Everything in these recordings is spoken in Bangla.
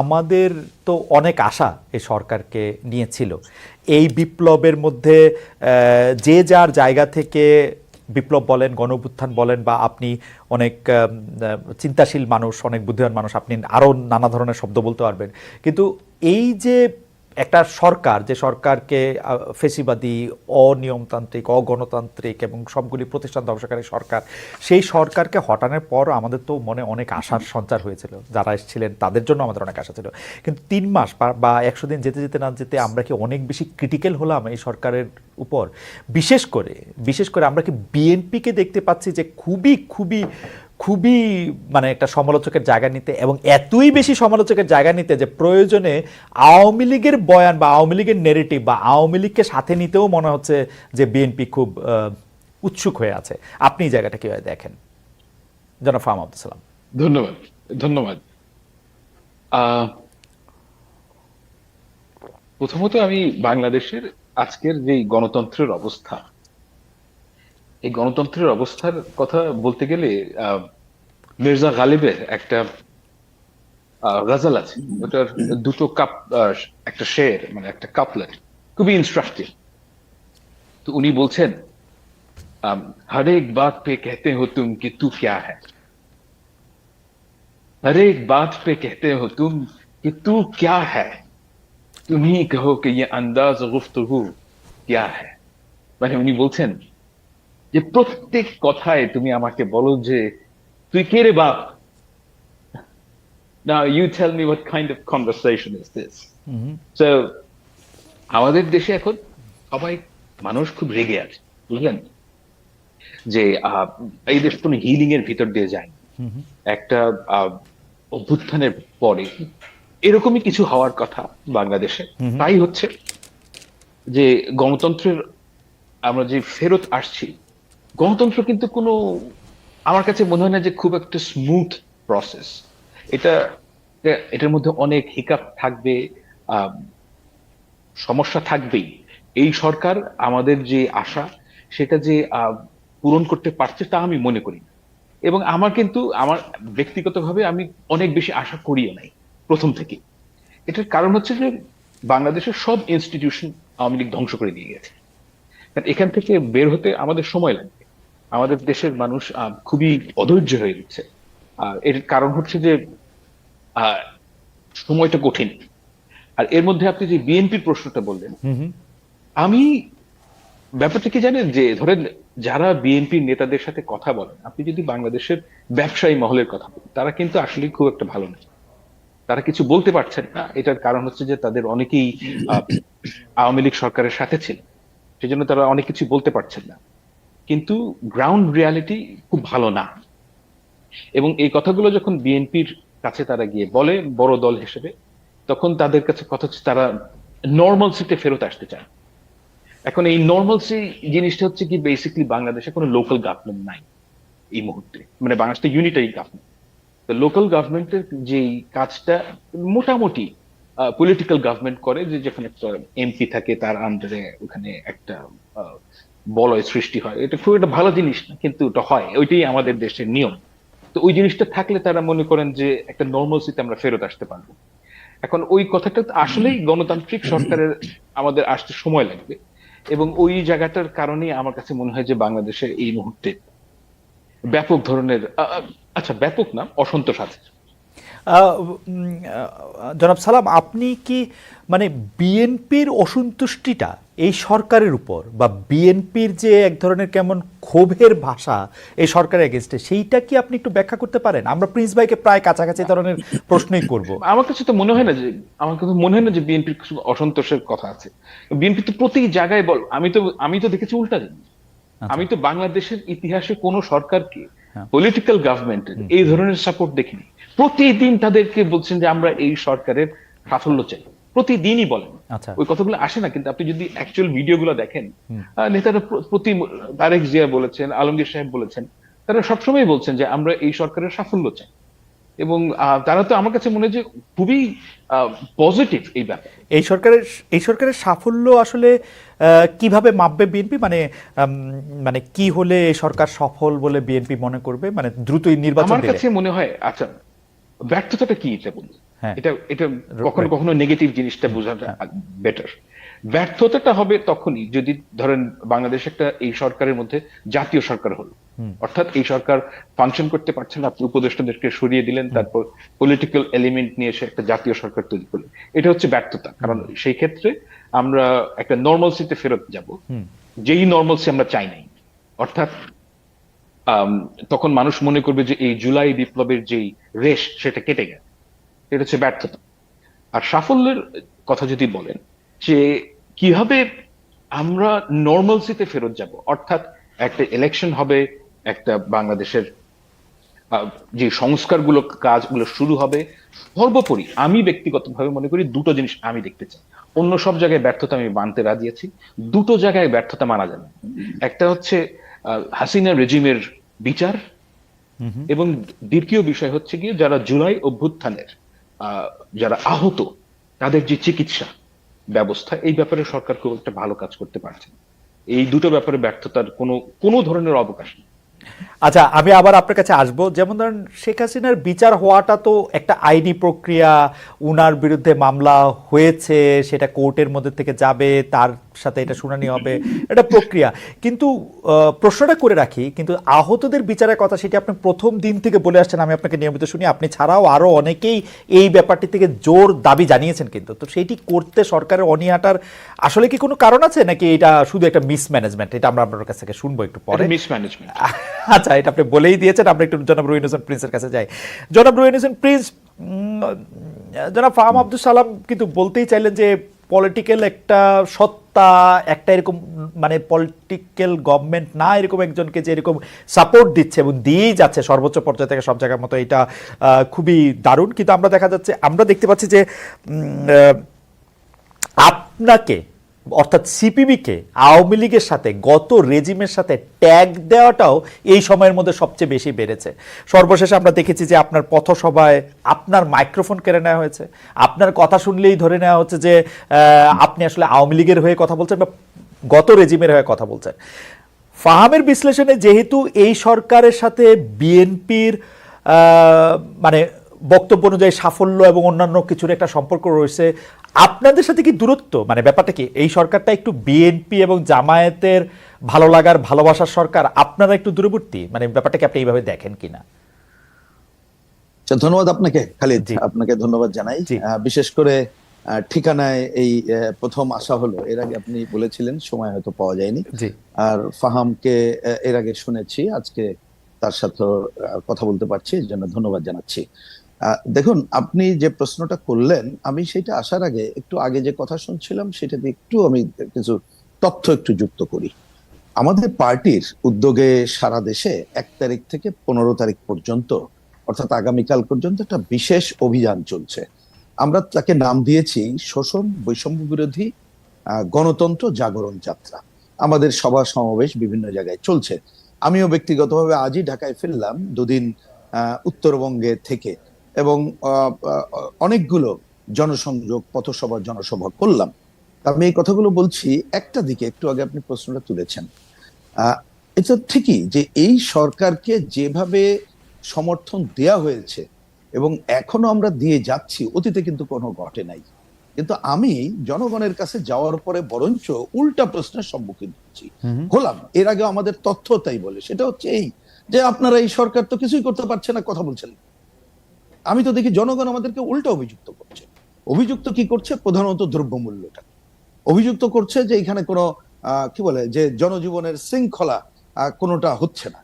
আমাদের তো অনেক আশা এ সরকারকে নিয়েছিল। এই বিপ্লবের মধ্যে যে যার জায়গা থেকে বিপ্লব বলেন গণভুত্থান বলেন বা আপনি অনেক চিন্তাশীল মানুষ, অনেক বুদ্ধিমান মানুষ, আপনি আরও নানা ধরনের শব্দ বলতে পারবেন। কিন্তু এই যে একটা সরকার, যে সরকারকে ফেসিবাদী, অনিয়মতান্ত্রিক, অগণতান্ত্রিক এবং সবগুলি প্রতিষ্ঠান ধ্বংসকারী সরকার, সেই সরকারকে হটানোর পর আমাদের তো মনে অনেক আশার সঞ্চার হয়েছিল। যারা এসেছিলেন তাদের জন্য আমাদের অনেক আশা ছিল। কিন্তু তিন মাস বা- একশো দিন যেতে যেতে না যেতে আমরা কি অনেক বেশি ক্রিটিক্যাল হলাম এই সরকারের উপর? বিশেষ করে বিশেষ করে আমরা কি বিএনপিকে দেখতে পাচ্ছি যে খুবই খুবই খুবই মানে একটা সমালোচকের জায়গা নিতে এবং এতই বেশি সমালোচকের জায়গা নিতে যে প্রয়োজনে আওয়ামী লীগের বয়ান বা আওয়ামী লীগের নেরেটিভ বা আওয়ামী লীগকে সাথে নিতেও মনে হচ্ছে যে বিএনপি খুব উৎসুক হয়ে আছে। আপনি জায়গাটা কীভাবে দেখেন? জনাব ফাহম আব্দুল সালাম। ধন্যবাদ ধন্যবাদ। প্রথমত আমি বাংলাদেশের আজকের যে গণতন্ত্রের অবস্থা, এই গণতন্ত্রের অবস্থার কথা বলতে গেলে মির্জা গালিবের একটা আহ, গজল আছে ওটার দুটো কাপ একটা শের মানে একটা কাপলেট খুবই ইনস্ট্রাকটিভ তো উনি বলছেন আম, हर एक बात पे कहते हो तुम कि तू क्या है हर एक बात पे कहते हो तुम कि तू क्या है तुम ही कहो कि ये अंदाज गुफ्तगू क्या है মানে উনি বলছেন যে প্রত্যেক কথায় তুমি আমাকে বলো যে তুই কে রে বাপ? Now you tell me what kind of conversation is this? So আমাদের দেশে এখন সবাই মানুষ খুব রেগে আছে বুঝলেন? যে এই দেশ কোনো হিলিং এর ভিতর দিয়ে যায় একটা অভ্যুত্থানের পরে এরকমই কিছু হওয়ার কথা বাংলাদেশে। তাই হচ্ছে যে গণতন্ত্রের আমরা যে ফেরত আসছি গণতন্ত্র কিন্তু কোনো আমার কাছে মনে হয় না যে খুব একটা স্মুথ প্রসেস এটা এটা- এটার মধ্যে অনেক হিকাপ থাকবে সমস্যা থাকবেই। এই সরকার আমাদের যে আশা, সেটা যে পূরণ করতে পারছে তা আমি মনে করি। এবং আমার কিন্তু, আমার ব্যক্তিগতভাবে আমি অনেক বেশি আশা করিও নাই, প্রথম থেকে। এটার কারণ হচ্ছে যে, বাংলাদেশের সব ইনস্টিটিউশন আওয়ামী লীগ ধ্বংস করে দিয়ে গেছে। এখান থেকে বের হতে আমাদের সময় লাগবে। আমাদের দেশের মানুষ আহ, খুবই অধৈর্য হয়ে গেছে। আর এর কারণ হচ্ছে যে আহ, সময়টা কঠিন। আর এর মধ্যে আপনি যে বিএনপির প্রশ্নটা বললেন আমি ব্যাপারটা কি জানেন? যে ধরেন যারা বিএনপির নেতাদের সাথে কথা বলেন আপনি যদি বাংলাদেশের ব্যবসায়ী মহলের কথা বলেন তারা কিন্তু আসলে খুব একটা ভালো না। তারা কিছু বলতে পারছেন না। এটার কারণ হচ্ছে যে তাদের অনেকেই আহ, আওয়ামী লীগ সরকারের সাথে ছিল সেজন্য তারা অনেক কিছু বলতে পারছেন না। কিন্তু গ্রাউন্ড রিয়ালিটি খুব ভালো না। এবং এই কথাগুলো যখন বিএনপির কাছে তারা গিয়ে বলে, বড় দল হিসেবে, তখন তাদের কাছে কথা হচ্ছে তারা নর্মাল সিটে ফেরত আসতে চায়। এখন এই নর্মালসি জিনিসটা হচ্ছে কি বেসিক্যালি বাংলাদেশে কোনো লোকাল গভর্নমেন্ট নাই এই মুহূর্তে। মানে বাংলাদেশে ইউনিটারি গভর্নমেন্ট তো লোকাল গভর্নমেন্টের যে কাজটা মোটামুটি পলিটিক্যাল গভর্নমেন্ট করে, যে যেখানে একটা এমপি থাকে, তার আন্ডারে ওখানে একটা বলয় সৃষ্টি হয়। এটা খুব একটা ভালো জিনিস না, কিন্তু ওটা হয়। ওইটাই আমাদের দেশের নিয়ম। তো ওই জিনিসটা থাকলে তারা মনে করেন যে একটা নর্মালসিতে আমরা ফেরত আসতে পারব। এখন ওই কথাটা আসলেই গণতান্ত্রিক সরকারের আমাদের আসতে সময় লাগবে। এবং ওই জায়গাটার কারণেই আমার কাছে মনে হয় যে বাংলাদেশে এই মুহূর্তে ব্যাপক ধরনের আচ্ছা ব্যাপক না, অসন্তোষ আছে। জনাব সালাম, আপনি কি মানে বিএনপির অসন্তুষ্টিটা এই সরকারের উপর বা বিএনপির যে এক ধরনের কেমন ক্ষোভের ভাষা এই সরকারের এগেনস্টে সেইটা কি আপনি একটু ব্যাখ্যা করতে পারেন? আমরা প্রিন্স ভাইকে প্রায় কাছাকাছি ধরনের প্রশ্নই করব। আমার কাছে তো মনে হয় না যে আমার কাছে মনে হয় না যে বিএনপির কিছু অসন্তোষের কথা আছে। বিএনপি তো প্রতি জায়গায় বল আমি তো আমি তো দেখেছি উল্টা জিনিস আমি তো বাংলাদেশের ইতিহাসে কোন সরকারকে। পলিটিক্যাল গভর্নমেন্টের এই ধরনের সাপোর্ট দেখিনি। প্রতিদিন তাদেরকে বলছেন যে আমরা এই সরকারের সাফল্য চাই। প্রতিদিনই বলেন। আচ্ছা। ওই কথাগুলো আসে না কিন্তু আপনি যদি অ্যাকচুয়াল ভিডিওগুলো দেখেন নেতারা প্র- প্রতি তারেক জিয়া বলেছেন আলমগীর সাহেব বলেছেন তারা সবসময় বলছেন যে আমরা এই সরকারের সাফল্য চাই। এবং তারা তো আমার কাছে মনে হয় যে খুবই পজিটিভ এই ব্যাপারে। এই সরকারের এই সরকারের সাফল্য আসলে আহ, কীভাবে মাপবে বিএনপি? মানে মানে কি হলে এই সরকার সফল বলে বিএনপি মনে করবে? মানে দ্রুতই নির্বাচন আমার কাছে মনে হয় আচ্ছা ব্যর্থতাটা কি এটা বলুন। হ্যাঁ। এটা এটা কখনো কখনো নেগেটিভ জিনিসটা বোঝাটা বেটার ব্যর্থতাটা হবে তখনই যদি ধরেন বাংলাদেশ একটা এই সরকারের মধ্যে জাতীয় সরকার হলো। অর্থাৎ এই সরকার ফাংশন করতে পারছে না আপনি উপদেষ্টাদেরকে সরিয়ে দিলেন তারপর পলিটিক্যাল এলিমেন্ট নিয়ে এসে একটা জাতীয় সরকার তৈরি করলেন। এটা হচ্ছে ব্যর্থতা। কারণ সেই ক্ষেত্রে আমরা একটা নর্মালসিতে ফেরত যাব। যেই নর্মালসি আমরা চাই নাই। অর্থাৎ তখন মানুষ মনে করবে যে এই জুলাই বিপ্লবের যেই রেশ, সেটা কেটে গেছে। এটা হচ্ছে ব্যর্থতা। আর সাফল্যের কথা যদি বলেন, যে কীভাবে আমরা নর্মালসিতে ফেরত যাব, অর্থাৎ একটা ইলেকশন হবে, একটা বাংলাদেশের যে সংস্কারগুলো, কাজগুলো শুরু হবে, সর্বোপরি আমি ব্যক্তিগতভাবে মনে করি দুটো জিনিস আমি দেখতে চাই। অন্য সব জায়গায় ব্যর্থতা আমি মানতে রাজি আছি, দুটো জায়গায় ব্যর্থতা মানা যাবে। একটা হচ্ছে হাসিনা রেজিমের বিচার। এবং দ্বিতীয় বিষয় হচ্ছে গিয়ে যারা জুলাই অভ্যুত্থানের আহ, যারা আহত তাদের যে চিকিৎসা ব্যবস্থা এই ব্যাপারে সরকার খুব একটা ভালো কাজ করতে পারছে এই দুটো ব্যাপারে ব্যর্থতার কোনো কোনো ধরনের অবকাশ নেই। আচ্ছা আমি আবার আপনার কাছে আসব। যেমন ধরেন শেখ হাসিনার বিচার হওয়াটা তো একটা আইনি প্রক্রিয়া উনার বিরুদ্ধে মামলা হয়েছে সেটা কোর্টের মধ্যে থেকে যাবে তার সাথে এটা শুনানি হবে এটা প্রক্রিয়া। কিন্তু প্রশ্নটা করে রাখি কিন্তু আহতদের বিচারের কথা সেটি আপনি প্রথম দিন থেকে বলে আসছেন আমি আপনাকে নিয়মিত শুনি আপনি ছাড়াও আরও অনেকেই এই ব্যাপারটি থেকে জোর দাবি জানিয়েছেন কিন্তু। তো সেইটি করতে সরকারের অনীহাটার আসলে কি কোনো কারণ আছে? নাকি এটা শুধু একটা মিসম্যানেজমেন্ট এটা আমরা আপনার কাছ থেকে শুনব একটু পরে। মিসম্যানেজমেন্ট আচ্ছা এটা আপনি বলেই দিয়েছেন, আমরা একটু জনাব রুইন হোসেন প্রিন্সের কাছে যাই। জনাব রুইন হোসেন প্রিন্স জনাব ফাহাম আব্দুল সালাম কিন্তু বলতেই চাইলেন যে পলিটিক্যাল একটা সত্তা, একটা এরকম মানে পলিটিক্যাল গভর্নমেন্ট না, এরকম একজনকে যে এরকম সাপোর্ট দিচ্ছে এবং দিয়েই যাচ্ছে সর্বোচ্চ পর্যায়ে থেকে সব জায়গার মতো, এটা খুবই দারুণ। কিন্তু আমরা দেখা যাচ্ছে, আমরা দেখতে পাচ্ছি যে আপনাকে অর্থাৎ সিপিবিকে, আওয়ামী লীগের সাথে, গত রেজিমের সাথে ট্যাগ দেওয়াটাও এই সময়ের মধ্যে সবচেয়ে বেশি বেড়েছে। সর্বশেষে আমরা দেখেছি যে আপনার পথসভায় আপনার মাইক্রোফোন কেড়ে নেওয়া হয়েছে। আপনার কথা শুনলেই ধরে নেওয়া হচ্ছে যে আপনি আসলে আওয়ামী লীগের হয়ে কথা বলছেন বা গত রেজিমের হয়ে কথা বলছেন। ফাহামের বিশ্লেষণে যেহেতু এই সরকারের সাথে বিএনপির মানে বক্তব্য অনুযায়ী সাফল্য এবং অন্যান্য কিছুর একটা সম্পর্ক রয়েছে। আপনাদের সাথে কি দূরত্ব? মানে ব্যাপারটা কি? এই সরকারটা একটু বিএনপি এবং জামায়াতের ভালো লাগার ভালোবাসার সরকার আপনারা একটু দূরবর্তী? মানে ব্যাপারটাকে আপনি এইভাবে দেখেন কিনা? আচ্ছা, ধন্যবাদ আপনাকে খালিদ। জি। আপনাকে ধন্যবাদ জানাই। বিশেষ করে ঠিকানায় এই প্রথম আসা হলো। এর আগে আপনি বলেছিলেন সময় হয়তো পাওয়া যায়নি। জি। আর ফাহামকে এর আগে শুনেছি আজকে তার সাথে কথা বলতে পারছি এর জন্য ধন্যবাদ জানাচ্ছি। দেখুন, আপনি যে প্রশ্নটা করলেন, আমি সেটা আসার আগে একটু আগে যে কথা শুনছিলাম সেটা দিয়ে একটু আমি কিছু তথ্য একটু যুক্ত করি। আমাদের পার্টির উদ্যোগে সারা দেশে এক তারিখ থেকে পনেরো তারিখ পর্যন্ত, অর্থাৎ আগামীকাল পর্যন্ত একটা বিশেষ অভিযান চলছে। আমরা তাকে নাম দিয়েছি শোষণ বৈষম্য বিরোধী গণতন্ত্র জাগরণ যাত্রা। আমাদের সভা সমাবেশ বিভিন্ন জায়গায় চলছে। আমিও ব্যক্তিগতভাবে আজই ঢাকায় ফিরলাম দুদিন উত্তরবঙ্গে থেকে। এবং অনেকগুলো জনসংযোগ পথসভা জনসভা করলাম। আমি এই কথাগুলো বলছি একটা দিকে একটু আগে আপনি প্রশ্নটা তুলেছেন। এটা ঠিকই যে এই সরকারকে যেভাবে সমর্থন দেয়া হয়েছে এবং এখনও আমরা দিয়ে যাচ্ছি অতীতে কিন্তু কোনো ঘটে নাই। কিন্তু আমি জনগণের কাছে যাওয়ার পরে বরঞ্চ উল্টা প্রশ্নের সম্মুখীন হচ্ছি। হলাম। এর আগে আমাদের তথ্য তাই বলে সেটা হচ্ছে এই যে আপনারা এই সরকার তো কিছুই করতে পারছে না কথা বলছেন। আমি তো দেখি জনগণ আমাদেরকে উল্টা অভিযুক্ত করছে। অভিযুক্ত কি করছে? প্রধানত দ্রব্যমূল্যটা। অভিযুক্ত করছে যে এখানে কোনো কি বলে, যে জনজীবনের শৃঙ্খলা কোনোটা হচ্ছে না।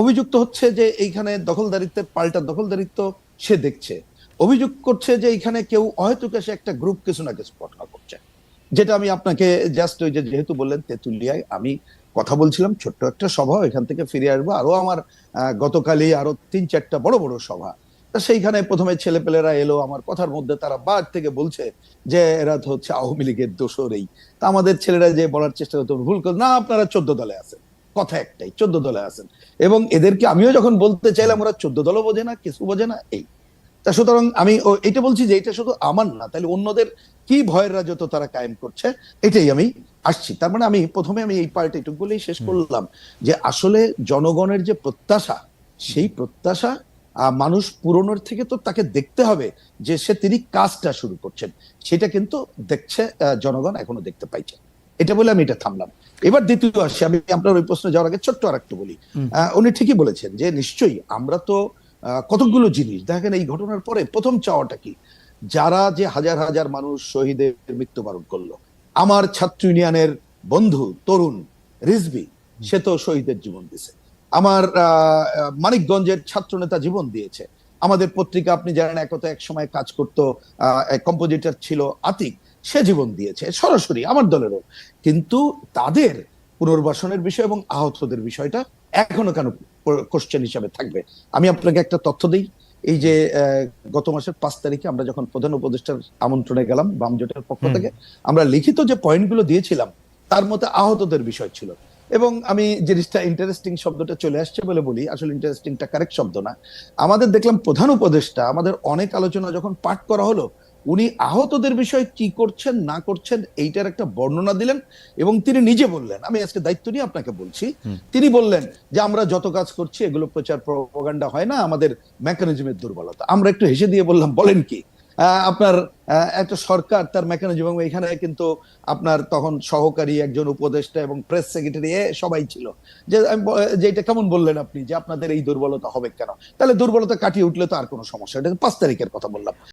অভিযুক্ত হচ্ছে যে এইখানে দখলদারিত্বের পাল্টা দখলদারিত্ব সে দেখছে। অভিযোগ করছে যে এখানে কেউ অহেতুক এসে একটা গ্রুপ কিছু না কিছু ঘটনা করছে। যেটা আমি আপনাকে জাস্ট ওই যে যেহেতু বললেন তেঁতুলিয়ায় আমি কথা বলছিলাম, ছোট্ট একটা সভা, এখান থেকে ফিরে আসব। আরও আমার গতকালই আরও তিন চারটা বড় বড় সভা তা সেইখানে প্রথমে ছেলেপেলেরা এলো আমার কথার মধ্যে তারা বার থেকে বলছে যে এরা তো হচ্ছে আওয়ামী লীগের দোষরেই তা আমাদের ছেলেরা যে বলার চেষ্টা করতো ভুল করে না আপনারা চোদ্দ দলে আছেন। কথা একটাই চোদ্দ দলে আছেন। এবং এদেরকে আমিও যখন বলতে চাইলাম ওরা চোদ্দ দলও বোঝে না কিছু বোঝে না এই। তা সুতরাং আমি ও- এটা বলছি যে এটা শুধু আমার না তাহলে অন্যদের কি ভয়ের রাজত্ব তারা কায়েম করছে এটাই আমি আসছি। তার মানে আমি প্রথমে আমি এই পার্ট এটুকু বলেই শেষ করলাম যে আসলে জনগণের যে প্রত্যাশা সেই প্রত্যাশা মানুষ পুরনোর থেকে তো তাকে দেখতে হবে যে সে তিনি কাজটা শুরু করছেন। সেটা কিন্তু দেখছে জনগণ এখনও দেখতে পাইছে। এটা বলে আমি এটা থামলাম। এবার দ্বিতীয় আসি আমি আপনার ওই প্রশ্নে যাওয়ার আগে ছোট্ট আর একটু বলি উনি ঠিকই বলেছেন যে নিশ্চয়ই আমরা তো আহ, কতকগুলো জিনিস দেখেন এই ঘটনার পরে প্রথম চাওয়াটা কি? যারা যে হাজার হাজার মানুষ শহীদের মৃত্যুবরণ করল আমার ছাত্র ইউনিয়নের বন্ধু তরুণ রিজবি সে তো শহীদের জীবন দিছে আমার মানিকগঞ্জের ছাত্র নেতা জীবন দিয়েছে। আমাদের পত্রিকা আপনি জানেন একত এক সময় কাজ করতো কম্পোজিটর ছিল আতিক। সে জীবন দিয়েছে সরাসরি আমার দলেরও। কিন্তু তাদের পুনর্বাসনের বিষয় এবং আহতদের বিষয়টা এখনও কেন কোশ্চেন হিসাবে থাকবে? আমি আপনাকে একটা তথ্য দিই। এই যে আহ, গত মাসের পাঁচ তারিখে আমরা যখন প্রধান উপদেষ্টার আমন্ত্রণে গেলাম বাম জোটের পক্ষ থেকে আমরা লিখিত যে পয়েন্টগুলো দিয়েছিলাম তার মধ্যে আহতদের বিষয় ছিল। এবং আমি জিনিসটা ইন্টারেস্টিং শব্দটা চলে আসছে বলে বলি আসলে ইন্টারেস্টিংটা কারেক্ট শব্দ না। আমাদের দেখলাম প্রধান উপদেষ্টা আমাদের অনেক আলোচনা যখন পাঠ করা হলো উনি আহতদের বিষয়ে কি করছেন না করছেন এইটার একটা বর্ণনা দিলেন এবং তিনি নিজে বললেন। আমি আজকে দায়িত্ব নিয়ে আপনাকে বলছি। তিনি বললেন যে আমরা যত কাজ করছি এগুলো প্রচার প্রপাগান্ডা হয় না আমাদের মেকানিজমের দুর্বলতা। আমরা একটু হেসে দিয়ে বললাম বলেন কি? আপনার একটা সরকার তার মেকানিজম এবং এখানে কিন্তু আপনার তখন সহকারী একজন উপদেষ্টা এবং প্রেস সেক্রেটারি এ সবাই ছিল। যে আমি যেটা কেমন বললেন আপনি, যে আপনাদের এই দুর্বলতা হবে কেন? তাহলে দুর্বলতা কাটিয়ে উঠলে তো আর কোনো সমস্যা এটা পাঁচ তারিখের কথা বললাম।